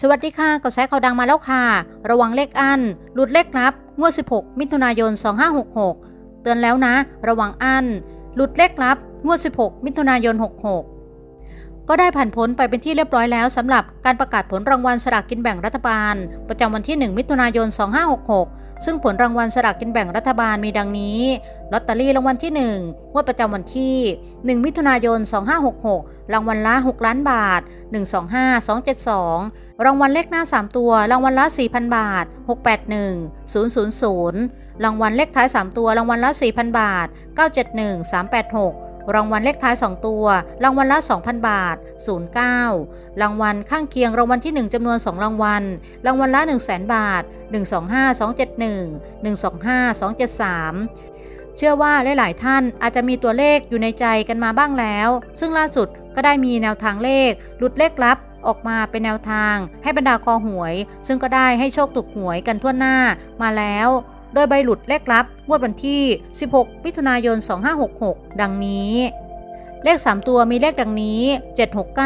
สวัสดีค่ะกระแสข่าวดังมาแล้วค่ะ ระวังเลขอันหลุดเลขลับ งวด 16 มิถุนายน 2566 เตือนแล้วนะ ระวังอันหลุดเลขลับ งวด 16 มิถุนายน 66 ก็ได้ผ่านพ้นไปเป็นที่เรียบร้อยแล้วสำหรับการประกาศผลรางวัลสลากกินแบ่งรัฐบาล ประจำวันที่ 1 มิถุนายน 2566 ซึ่งผลรางวัลสลากกินแบ่งรัฐบาลมีดังนี้ ลอตเตอรี่รางวัลที่ 1 งวดประจำวันที่ 1 มิถุนายน 2566 รางวัลละ 6 ล้านบาท 125 272 รางวัลเลขหน้า 3 ตัว รางวัลละ 4,000 บาท 681 000 รางวัลเลขท้าย 3 ตัว รางวัลละ 4,000 บาท 971 386รางวัลเลขท้าย 2 ตัว รางวัลละ 2,000 บาท 09 รางวัลข้างเคียงรางวัลที่ 1จำนวน 2 รางวัล รางวัลละ 100,000 บาท 125 271 125 273 เชื่อว่าหลายๆท่านอาจจะมีตัวเลขอยู่ในใจกันมาบ้างแล้ว ซึ่งล่าสุดก็ได้มีแนวทางเลขหลุดเลขลับออกมาเป็นแนวทาง ให้บรรดาคอหวย ซึ่งก็ได้ให้โชคถูกหวยกันทั่วหน้ามาแล้ว โดยใบหลุดเลขลับ งวดวันที่ 16 มิถุนายน 2566 ดังนี้ เลข 3 ตัวมีเลขดังนี้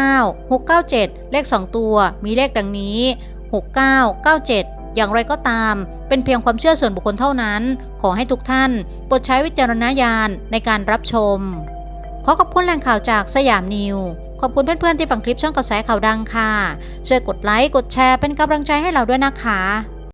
769 697 เลข 2 ตัวมีเลขดังนี้ 6997 อย่างไรก็ตาม เป็นเพียงความเชื่อส่วนบุคคลเท่านั้น ขอให้ทุกท่านโปรดใช้วิจารณญาณในการรับชม ขอขอบคุณแหล่งข่าวจากสยามนิว ขอบคุณเพื่อนๆที่ฟังคลิปช่องกระแสข่าวดังค่ะ ช่วยกดไลค์ กดแชร์เป็นกำลังใจให้เราด้วยนะคะ